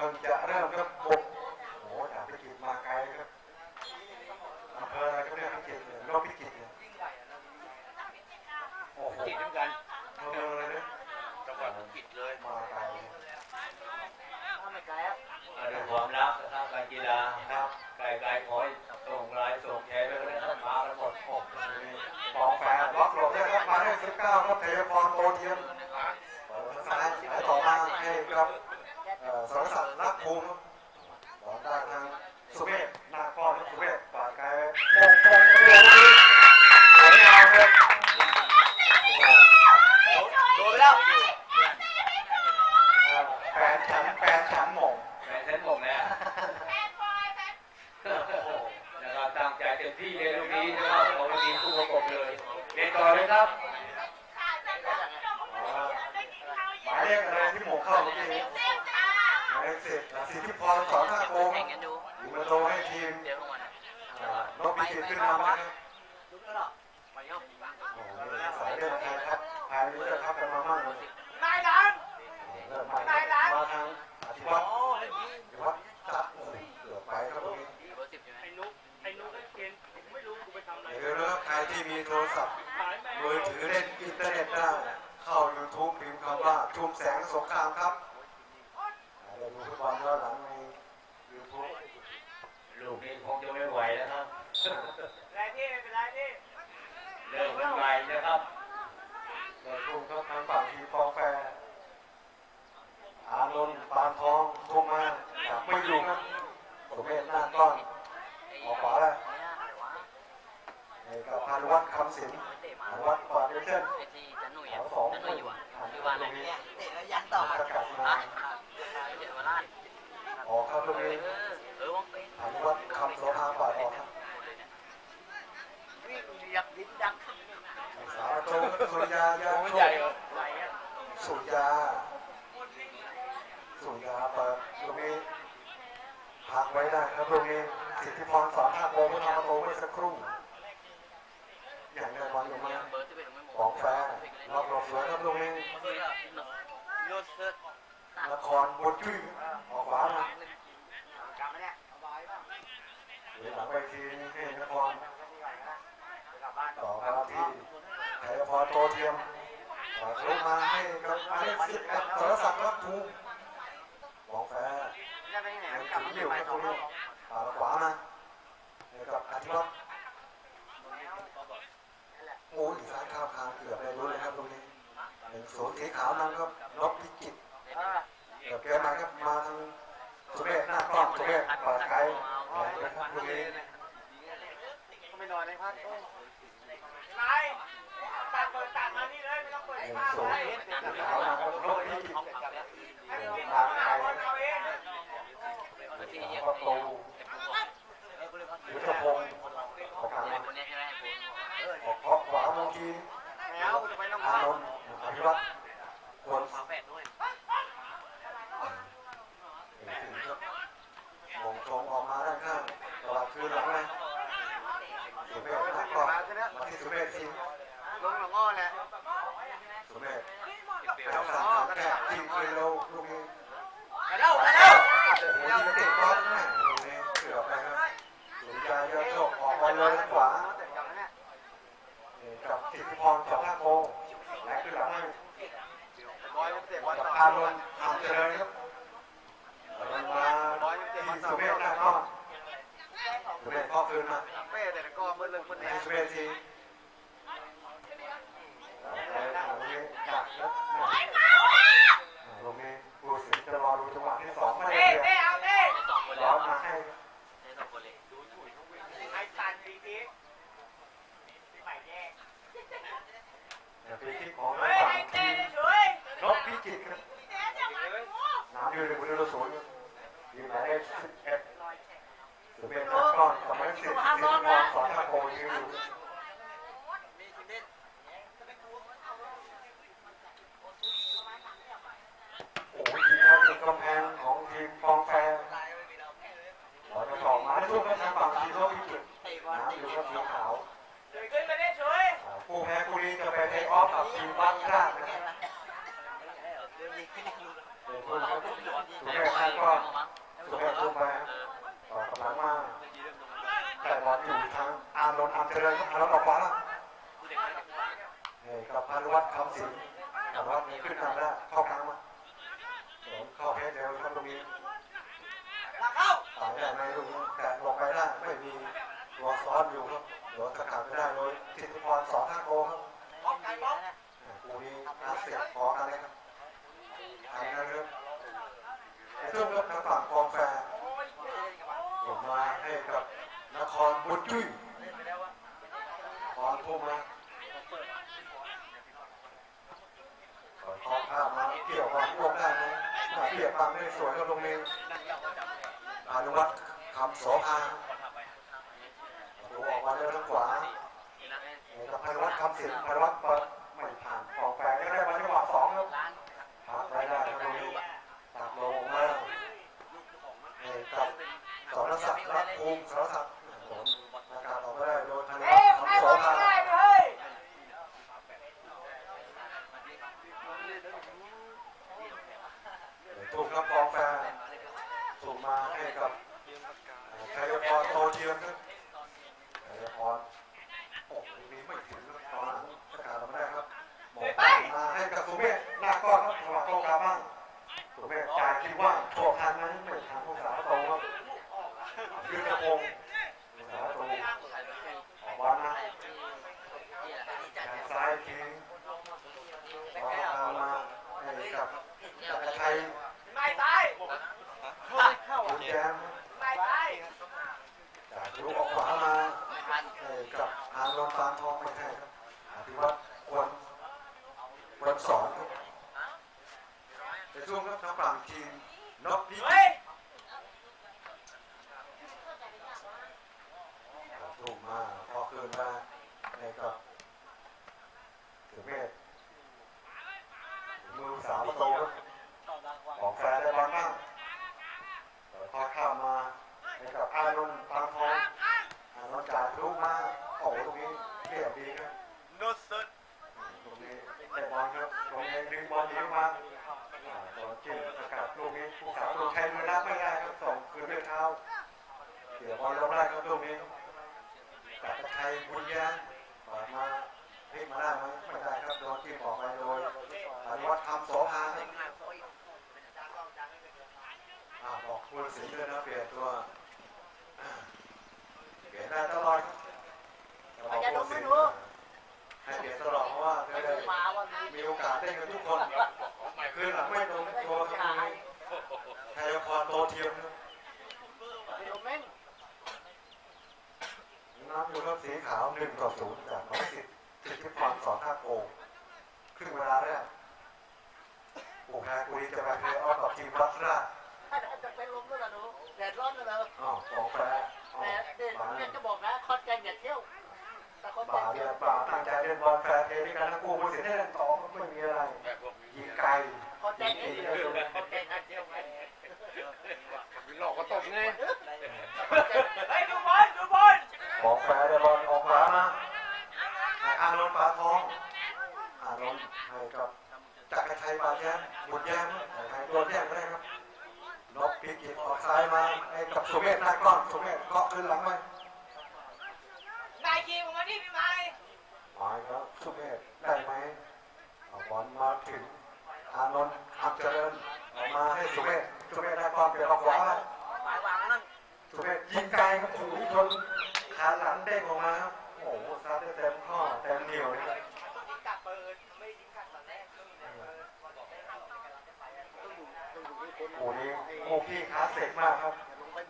พิ่งจะเริ่มครับบุกโอ้โหจากพิจิตรมาไกลครับอำเภออะไรก็เรียกพิจิตรเนี่ยรอบพิจิตรเนี่ยโอ้โหจิตเหมือนกันอำเภออะไรเนี่ยจังหวัดพิจิตรเลยมาไกลไม่ไกลครับอ่าด้วยความรักนะครับการกีฬาครับไกลๆขอให้ส่งไลน์ส่งแชร์ไปเลยนะครับมาแล้วหมดโอ้โหบองแฟนล็อกหลบได้ครับมาได้สิบเก้าครับเทพรโตเทียมเปิดทางซ้ายสายต่อมาให้ครับ เอ่อสรศักดิ์รักภูมิครับอลได้ทางสุเมธนาคอนครับสุเมธปาดไกลโป่งโป่งเดียวนี้สวยงามครับโดนไปแล้วแฟนฉันแฟนฉันหม่งแฟนเซนผมเนี่ยนะครับตั้งใจเต็มที่เลยลูกนี้นะครับของลูกนี้คู่ประกบเลยเรียนต่อเลยครับหมายเลขอะไรที่หม่งเข้าเมื่อกี้ เลขสิบสิทธิพรสอนท่าโกงแข่งกันดูยิงประตูให้ทีมเดี๋ยวก่อนอ่านกพิจิตรขึ้นนำนะครับดูแล้วหรอไปครับโอ้โหสายเลือดแทนครับภายนี้จะทับกันมามากเลยนายดันเริ่มมามาทางอธิวัตรอธิวัตรจับโอ้โหเกือบไปครับตรงนี้เบอร์สิบใช่ไหมไอ้นุ๊กไอ้นุ๊กไอ้เคนผมไม่รู้กูไปทำอะไรอย่าลืมนะครับใครที่มีโทรศัพท์หายแม่มือถือเล่นอินเทอร์เน็ตได้เข้า YouTube พิมพ์คำว่าชุมแสงสงครามครับเราดูฟุตบอลย้อนหลังใน YouTube ลูกนี้คงจะไม่ไหวแล้วครับ ไรที่ไม่เป็นไรที่ เริ่มกันใหม่นะครับ เปิดทุ่มครับทางฝั่งทีมฟองแฟร์อานนท์ปานทองทุ่มมาจับไม่อยู่ครับสุเมธหน้าก้อนออกขวาแล้วนี่กับพานุวัฒน์คำสินพานุวัฒน์กวาดเช่น ไอ้ที่จันหนุ่ยอะจันหนุ่ยอยู่อะอยู่บ้านไหนเนี่ยเตะแล้วยันต่อฮะเดี๋ยวมาล้าน อ๋อครับตรงนี้เออวังเป็นพานุวัฒน์คำโสภาปาดออกครับวิ่งยักยิ้มยักสาวโจสุริยายาโชคสุริยาสุริยาเปิดตรงนี้พักไว้ได้ครับตรงนี้สิทธิพรสอนท่าโกพุทธาโตเมื่อสักครู่อย่างในวันลงอร์ที่ไม่หมของแฟร์รับหลบสวยครับตรงนี้ โยนเสื้อนครบนชื่อออกขวามากลางเนี่ยเดี๋ยวหลังไปทีนี้ให้นครต่อครับที่ไทยพรโตเทียมต่อทะลุมาให้กับมายเลขสิบครับสารศักดิ์รับภูมิของแฟร์นี่เป็นยังไงยังกลับถึงอยู่ไปครับสตรงนี้บป่าขวามาให้กับอธิวัตรโอ้ยซ้ายข้าวคางเกือบได้รู้เลยครับตรงนี้หนึ่งศูนย์สีขาวนำครับนกพิจิตร เกือบเกินมาครับมาทางสุเมธหน้ากล้องสุเมธเปิดไกลแรงนะครับตรงนี้ไม่นอนในพักไรตัดเปิดตัดมานี่เลยไม่ต้องเปิดให้นึ่งมาเลย์ยสีขาวนำครับนกพิจิตรให้มันกินทางข้าไกลประตูยุทธพงศ์ออกทางคนนี้ใช่ไหมผมออกเคาะขวาบางทีแล้วจะไปน้องอานนท์อภิวัตรควร ฝาแฝดด้วย มงชงออกมาด้านข้างตลาดคืนหลังเลยสุเมธหน้ากล้องมาที่สุเมธที ลงหลังอ้อแหละ สุเมธไปเอาสามแก้ทีมคืนเร็วลูกนี้ ไปแล้วไปแล้ว โอ้โหยิงติดบอลแม่ลูกนี้เกือบไปครับสุริยายอดโชคออกบอลเลยขวากับสิทธิพรสองห้าโกไหลขึ้นหลังให้ บอยเตะบอล กับ ต่อ พานนท์ทำเจริญครับมันมาที่สุเมธหน้ากล้องสุเมธข้อคืนมา เป้แต่ก็มือเรื่องมือแด ให้ ง สุเมธทีตรงนี้จับแล้วตรงนี้ผู้สินจะรอดูจังหวะที่สองไม่ได้ เต้ เปรีย เต้ บ เอาเต้ สองคน ย้ แล้ อ วน มาให้ สองคนเลย ไอ้ตันดีทีใหม่แยก แต่ปีที่ของ เฮ้ย ฝั่ ให้ ง เต้ ทีม เฉย นกพิจิตรครับน้ำยืนในบุรีรัมย์ศูนย์ยืนหมาย เลขสิบเอ็ดสุเมธหน้ากล้องกับหมายเลขสิบสิทธิพรสอนทางโกยืนอยู่มีทีเด็ดโอ้ยทีมเขาติดกำแพงของทีมฟองแฟร์เราจะต่อมาในช่วงทางฝั่งทีมนกพิจิตรเตะบอลน้ำอยู่กับสีขาวเฉยขึ้นมาได้เฉยผู้แพ้คู่นี้จะไปเทคออฟกับทีมบ้านราชนะครับเรื่องนี้ขึ้นดูเป็นผู้ครับสุเมธหน้ากก็สุเมธลงไปต่อกำลังมาแต่บอลอยู่ทางอานนท์อัมเจริญครับอานนท์ออกขวานี่กับพานุวัฒน์คำสิงพานุวัฒน์ขึ้นนำแล้วเข้ากลางมาเดี๋ยวเข้าเพจเร็วครับตรงนี้หลังเข้าตายได้ไหมลูกนี้แกะลงไปได้ไม่มีตัวซ้อนอยู่ครับเดี๋ยวสกัดไม่ได้โดยสิทธิพรสองห้าโกครับบล็อกไก่บล็อกกูนี้อาเซียนพอกันเลยครับทำนะครับ ในช่วงรับทางฝั่งกองแฟร์ผมมาให้กับนครบุญจุ้ยนครพุ่มมาขอข้อข้ามาเกี่ยวกับพวกได้ไหมมาเกี่ยวตามไม่สวยก็ลงนี้อนุวัฒน์คำโสภาประตูออกมาเร็วทางขวากับพานุวัฒน์คำสิงพานุวัฒน์เปิดไม่ผ่านกองแฟร์ก็ได้มาจังหวะสองครับพักไว้ได้ครับตรงนี้ตัดลงมาเอ้ กับสรศักดิ์รักภูมิสรศักดิ์ผมอากาศออกไม่ได้โดนพานุวัเอ๊ะฒน์ให้คำสอลภาง่ายๆเลยถูกครับกองแฟร์ถูกมาให้กับชัยพรโตเทียมครับชัยพรโอ้โหมีไม่ถึงครับตอนสกัดออกไม่ได้ครับหมอมาให้กับสุเมธหน้าก้อนครับจังหวะโตกลับบ้างสุเมธจ่ายคิดว่าโชคทันไหมไม่ทันผู้สาวโตครับ ยืนกระโปรงขาวโตออกบอลนะแขนซ้ายทิ้งออกทางมาให้กับจักรชัยไม่ซ้ายคุณแจมไม่ซ้ายจากลูกออกขวามาให้กับอานนท์ปานทองไม่ใช่ครับอธิวัตรควรควรสอนครับในช่วงรับทางฝั่งทีมนก พิเฮ้ยถูกมาพอคืนมาในกับถือเมธมือสามประตูครับของแฟนได้บอลบ้างแต่พอข้ามมาในกับอานนท์ปานทองอานนท์จายทะลุมาโอ้โหตรงนี้เรียบดีครับนุสุดตรงนี้เตะบอลครับตรงนี้ดึงบอลนีออกมาอ่าโดนจิ้มสกัดลูกนี้ผู้สาวโดนแทงมือรับไม่ได้ครับส่งคืนด้วยเท้าเกี่ยวบอลลงได้ครับลูกนี้ จักรชัยบุญแย้มเปิดมาพลิกมาได้ไหมไม่ได้ครับโดนจิ้มอกไปโดยอนุวัฒน์คำโสภาครับอ่าบอกคุณสิงห์ด้วยนะเปลี่ยนตัวเปลี่ยนได้ตลอดครับบอกคุณสิงห์ให้เปลี่ยนตลอดเพราะว่าจะได้มีโอกาสได้กันทุกคน คือหลังไม่ตรงตัวครับตรพรโตเทียมครับ ไปลงเม้ง น้ำอยู่ครับสีขาวหนึ่งต่อศูนย์จากน้องสิทธิ์สิทธิพรสอนท่าโกงครึ่งเวลาแรกปู่แพ้กุรีจะไปเพลย์ออฟกับทีมรัสราจะเป็นลมด้วยล่ะหนูแดดร้อนเลยเหรออ๋อของแฟร์แต่เด็กเนี่ยจะบอกนะคอนแกนอย่าเที่ยวแต่คอนแกบาเนี่ยยวบาตั้งใจเล่นบอลแฟร์เทด้วยกันทั้งคู่ผู้สินได้เล่นต่อก็ไม่มีอะไรยิงไกลคอนแกนนี่คอนแกนอย่าเที่ยวไงหลอกก็ตบไง ของแฟร์ได้บอลออกขวามาให้อานนท์ปาทองอานนท์ให้กับจักรชัยปาแย้มบุญแย้มให้โดนแย้มไม่ได้ครับนกพิกิตออกซ้ายมาให้กับสุเมธน้าก้อนสุเมธเกาะขึ้นหลังไปนายคิงมาที่พี่ไม้หมายครับสุเมธได้ไหมอาบอลมาถึงอานนท์อับเจริญออกมาให้สุเมธสุเมธได้ความเปลี่ยนออกขวาหมายวางนั่นสุเมธยิงไกลครับถูกชน ขาหลังเด้งออกมาครับโอ้โหซัดได้เต็มข้อเต็มเหนียวเลยครับต้องยิงกัดเปิดไม่ยิงกัดตอแรกโอ้นี่โอ้พี่คลาสสิกมากครับเลย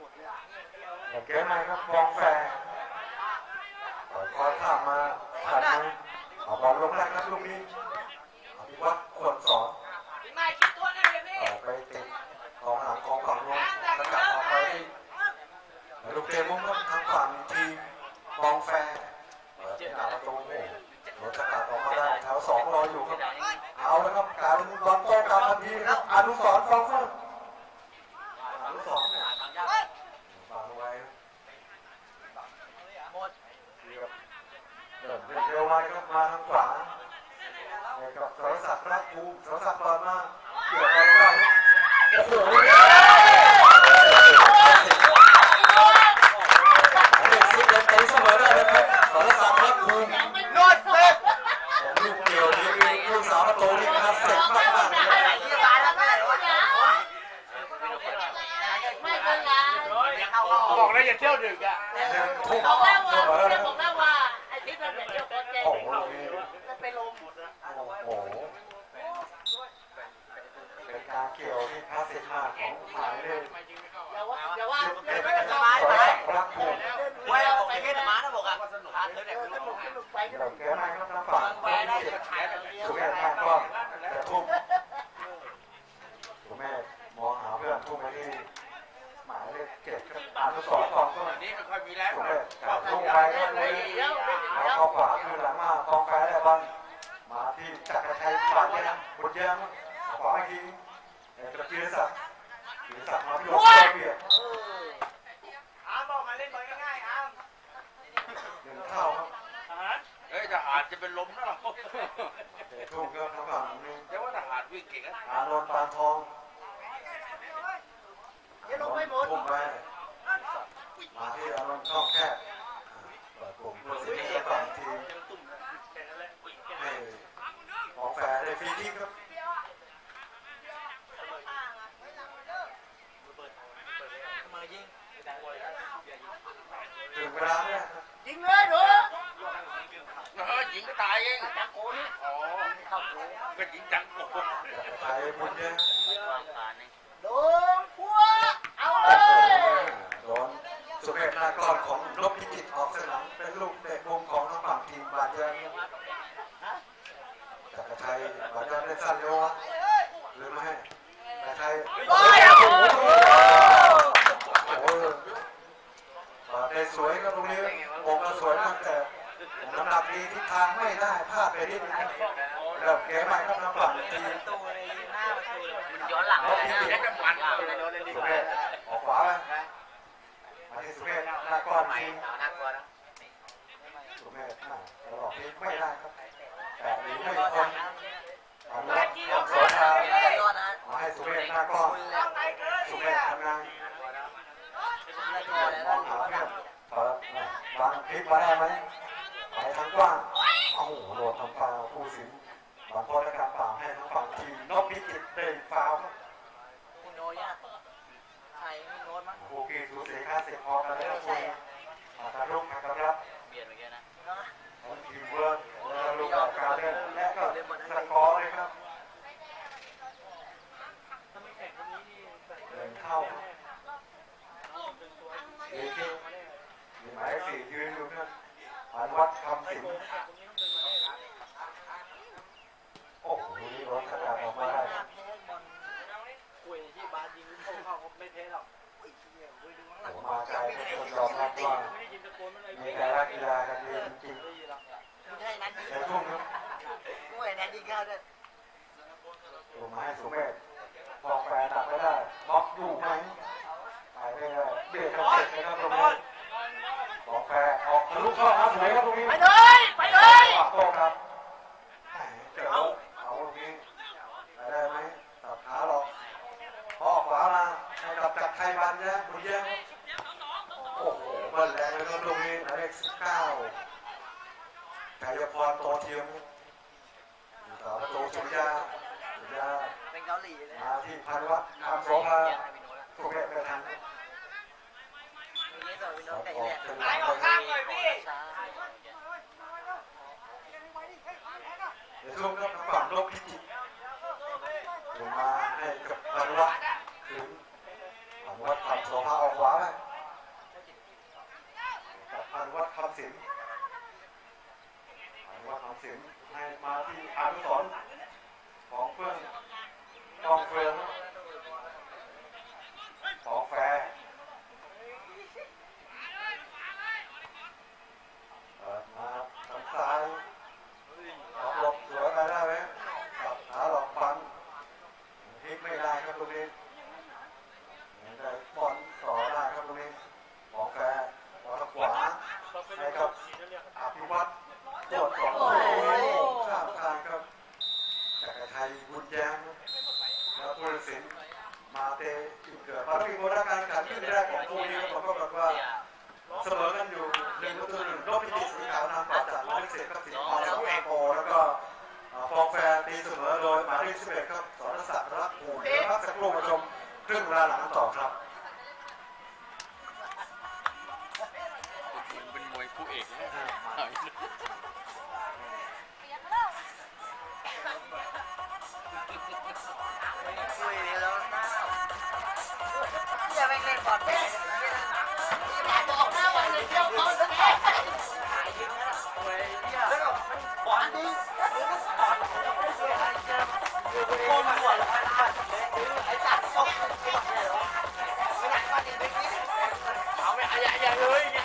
อย่าเก๋ไหนครับมองแฟร์ปล่อยคอยข้ามมาผ่านมาเอบอลลงได้ครับลูกนี้อภิวัตควรสอนพี่ไม้คิดตัวนะเดี๋ยพี่ออกไปติดกองหลังของฝั่งนู้นสกัดออกไปลูกเตะมุมครับทาง ครับกลายเป็นบอลโต้กลับทันทีครับอนุสรณ์ฟองเฟอร์อนุสรณ์เนี่ยฝากเอาไว้ดีครับเดินเร็วมาครับมาทางขวาเนี่ยวับสรศักดิ์รักภูมิสรศักดิ์บอลมาเกี่ยวบอลได้โอ้โวเสมอได้นะครับสรศักดิ์รักภูมิ ล้วอย่าเที่ยวดึกอะหนึ่งทุ่มบอกแล้วเสว่ามอจะเลยบอกแล้วว่าไอ้ที่มันเป็นเรื่องคนเจ๊โอ้โหจะไปลงโอ้โหเป็นการเกี่ยวที่คลาสสิกมากของหมายเลขอย่าว่าอย่าว่าสิบอเอ็ย่าดว่าสจะอมางรักภูมิไว้เอาไปเทศมานะบอกอะพาเธอเด็กไปสลนุงกสนุกไปเราแก้ไม่ครับน้ำฝั่งสุเมธแม่ก็จะทุ่มสุเมธมองหาเพื่อนทุ่มไปที่หมายเลขเจ็ดครับอนุสรณ์กองต้น นี่ไม่ค่อยมีแล้ว สุเมธทุ่มไปก็เลยแล้วเข้าขวา คือหลังมาตองแฟได้บ้างมาที่จักรชัยปานเนี่ยบุญเยี่ยมขวาอีกทีเอกจีรศักดิ์จีรศักมาที่โดนเบียดอ้ามบอกมาเล่นบอลง่ายๆอ้ามหนึ่งเท่าครับเฮ้ยทหารจะเป็นลมนะเราเตะทุ่มก็ทางฝั่งนี้เดี๋ยวว่าทหารวิ่งเก่งนะอานนท์ปานทองเดี๋ยวลงไม่หมดมาที่อานนท์ช่องแคบ เปิดกลุ่มผู้สิงห์ฝั่งทีมให้ขอแฟร์ได้ฟรีคิกครับมายิงถึงเวลาเนี่ยยิงเลยหนูเออยิงก็ตายเองจังโกนี่อ๋อเข้าหูก็ยิงจังโอ้โหจักรชัยบุญเยี่ยม โดนพัวเอาเลย โดนสุเมธนากรของลบพิจิตรออกสนามเป็นลูกเตะมุมของทางฝั่งทีมบาดเจ็บจักรชัยบาดเจ็บได้สั้นเร็ววะหรือไม่จักรชัย โอ้ย โอ้ โอ้ โห โห โอ้โหบาดได้สวยครับตรงนี้มงก็สวยมากแต่ น้ำหนักดีทิศทางไม่ได้พลาดไปนิดนึงเริ่มเกมใหม่ครับทางฝั่งทีมมันย้อนหลังเลยนะเดี๋ยวจะมันสุเมธออกขวาไปมาที่สุเมธนากรทีมน่ากลัวนะสุเมธน่ะตลอดนี้ไม่ได้ครับแต่นี้ไม่พ้นอนุรักษ์ความสวยงามมาให้สุเมธหน้าก้องสุเมธทำงานมองหาเพื่อนเปิดน่ะวางพลิกมาได้ไหม ไปทางกว้างโอ้โหโดนทำฟาวผู้สินบางคนและการเปล่าให้ทั้งฝั่งทีมนกพิจิตเป็นฟาวครับโนยะใครม่โน้ตมั้งโอเคสูสีค่าเสียพอกันแล้วคุณอาตาลุกนะครับเบียดเมื่อกี้นะของทีมเวิร์กและลูกออกการเล่นและก็สกอร์เลยครับเดินเข้าเอเคมีหมายเลขสี่ยืนอยู่ครับ อานวัดคำสิงโอ้โหนี่รถขนาดออกมาได้ คุยที่บาสยิงเข้าเข้าไม่เทหรอก โอ้โหมาไกลครับคนยอมรับว่า ไม่ได้ยินตะโกนอะไร มีแต่รักกีฬากันดีจริง ไม่ได้ยินหรอก ไม่ใช่นั้น ๆในทุ่มครับ กล้วยนั้นยิงเข้าด้วย ลงมาให้สุเมธบอกแฟนดักไม่ได้บล็อกอยู่ไหมไปไม่ได้เบียดกันเสร็จนะครับตรงนี้บอกแฟนออกทะลุเข้าหาสวยครับตรงนี้ ไปเลยไปเลย ขวาโตครับแหมเจ๋วเอาตรงนี้ไปได้ไหมตัดขาหรอกพอออกขวามาให้กับจักรไทยบันนะบุญเยี่ยมโอ้โหเบิ้ลแรงเลยครับตรงนี้หมายเลขสิบเก้าชัยพรโตเทียมอยู่ต่อประตูสุริยาสุริยา เป็นเกาหลีเลย มาที่พันวัดทำโสภาสุเมธไปทาง มีนี้ต่อวินโนไก่แหลก ไหนออกข้างหน่อยพี่ ลงทางฝั่งนกพิจิตลงมาให้กับอนุวัดถึงพันวัดทำโสภาออกขวาไปกับพันวัดคำสิงพันวัดคำสิงให้มาที่อนุสรณ์ของเพื่อนกองเฟืองของแฟร์เปิดมาทางซ้าย หลอกหลบสวยไปได้ไหมตัดขาหลอกฟันพลิกไม่ได้ครับตรงนี้ยังได้บอลต่อได้ครับตรงนี้มองแฟร์บอลขวาให้กับอภิวัตรโคตรสองโอ้โหข้ามทางครับจักรชัยบุญแย้มแล้วผู้ตัดสินมาเตอินเกิดภารกิจโบราณการแข่งขันขึ้นแรกของคู่นี้ก็ปรากฏว่า เสมอกันอยู่หนึ่งประตูหนึ่งรอบพิจิตรสีขาวนำต่อจากหมายเลขสิบครับสิงห์พรสองเอโอแล้วก็ ฟองแฟร์ตีเสมอโดยหมายเลขสิบเอ็ดครับสรศักดิ์รักภูมิเดี๋ยวพักสักครู่มาชมครึ่งเวลาหลังต่อครับเอกนะคุยแล้วนะเฮียแม่งเล่นบอลแม่งอยากบอกหน้าวันเลยเที่ยวเขาแล้วก็มันบอลดีแล้วก็ อลโคตรหัวเลยไอ้สัตว์ตกไม่หนักกว่านี้ไม่คิดเอาไม่อย่าอย่าเลย